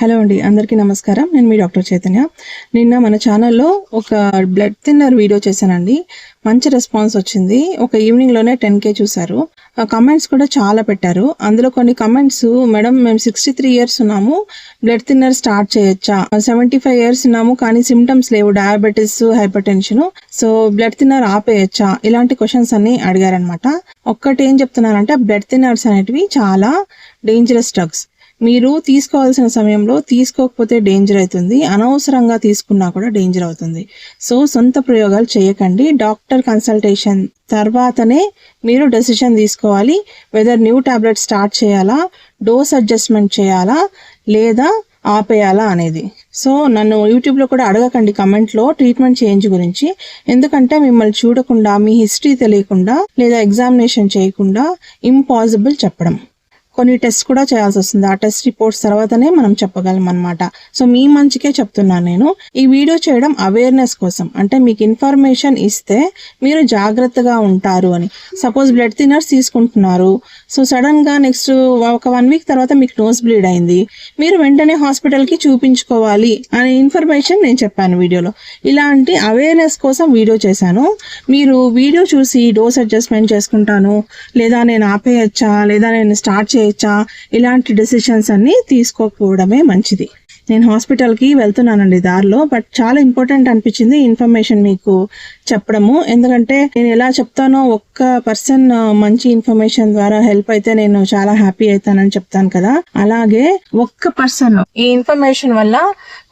Hello అండి అందరికీ నమస్కారం. నేను మీ డాక్టర్ చైతన్య. నిన్న మన ఛానల్లో ఒక బ్లడ్ థిన్నర్ వీడియో చేశానండి. మంచి రెస్పాన్స్ వచ్చింది. ఒక ఈవినింగ్లోనే టెన్ కే చూశారు. కమెంట్స్ కూడా చాలా పెట్టారు. అందులో కొన్ని కమెంట్స్ మేడం మేము సిక్స్టీ త్రీ ఇయర్స్ ఉన్నాము. బ్లడ్ థిన్నర్ స్టార్ట్ చేయొచ్చా? సెవెంటీ ఫైవ్ ఇయర్స్ ఉన్నాము కానీ సిమ్టమ్స్ లేవు. Diabetes hypertension so blood thinner ఆపేయచ్చా? ఇలాంటి క్వశ్చన్స్ అన్ని అడిగారనమాట ఒక్కటి ఏం చెప్తున్నానంటే బ్లడ్ థిన్నర్స్ అనేటివి చాలా డేంజరస్ డ్రగ్స్ మీరు తీసుకోవాల్సిన సమయంలో తీసుకోకపోతే డేంజర్ అవుతుంది. అనవసరంగా తీసుకున్నా కూడా డేంజర్ అవుతుంది. సో సొంత ప్రయోగాలు చేయకండి. డాక్టర్ కన్సల్టేషన్ తర్వాతనే మీరు డెసిషన్ తీసుకోవాలి. వెదర్ న్యూ టాబ్లెట్ స్టార్ట్ చేయాలా డోస్ అడ్జస్ట్మెంట్ చేయాలా లేదా ఆపేయాలా అనేది. సో నన్ను యూట్యూబ్లో కూడా అడగకండి కమెంట్లో ట్రీట్మెంట్ చేంజ్ గురించి. ఎందుకంటే మిమ్మల్ని చూడకుండా మీ హిస్టరీ తెలియకుండా లేదా ఎగ్జామినేషన్ చేయకుండా ఇంపాసిబుల్ చెప్పడం. కొన్ని టెస్ట్ కూడా చేయాల్సి వస్తుంది. ఆ టెస్ట్ రిపోర్ట్స్ తర్వాతనే మనం చెప్పగలం అనమాట సో మీ మంచికే చెప్తున్నాను నేను. ఈ వీడియో చేయడం అవేర్నెస్ కోసం. అంటే మీకు ఇన్ఫర్మేషన్ ఇస్తే మీరు జాగ్రత్తగా ఉంటారు అని. సపోజ్ బ్లడ్ థినర్స్ తీసుకుంటున్నారు. సో సడన్గా నెక్స్ట్ ఒక వన్ వీక్ తర్వాత మీకు నోస్ బ్లీడ్ అయింది. మీరు వెంటనే హాస్పిటల్కి చూపించుకోవాలి అనే ఇన్ఫర్మేషన్ నేను చెప్పాను వీడియోలో. ఇలాంటి అవేర్నెస్ కోసం వీడియో చేశాను. మీరు వీడియో చూసి డోస్ అడ్జస్ట్మెంట్ చేసుకుంటాను. లేదా నేను ఆపేయచ్చా? లేదా నేను స్టార్ట్ చేయొచ్చా ఇలాంటి డెసిషన్స్ అన్ని తీసుకోకపోవడమే మంచిది. నేను హాస్పిటల్కి వెళ్తున్నానండి దారిలో బట్ చాలా ఇంపార్టెంట్ అనిపించింది ఇన్ఫర్మేషన్ మీకు చెప్పడము. ఎందుకంటే నేను ఎలా చెప్తానో ఒక్క పర్సన్ మంచి ఇన్ఫర్మేషన్ ద్వారా హెల్ప్ అయితే నేను చాలా హ్యాపీ అవుతానని చెప్తాను కదా. అలాగే ఒక్క పర్సన్ ఈ ఇన్ఫర్మేషన్ వల్ల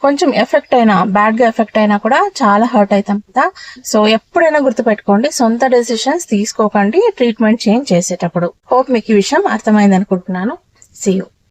కొంచెం ఎఫెక్ట్ అయినా బ్యాడ్గా ఎఫెక్ట్ అయినా కూడా చాలా హర్ట్ అవుతాం కదా. సో ఎప్పుడైనా గుర్తుపెట్టుకోండి సొంత డెసిషన్స్ తీసుకోకండి ట్రీట్మెంట్ చేంజ్ చేసేటప్పుడు. హోప్ మీకు ఈ విషయం అర్థమైంది అనుకుంటున్నాను సీ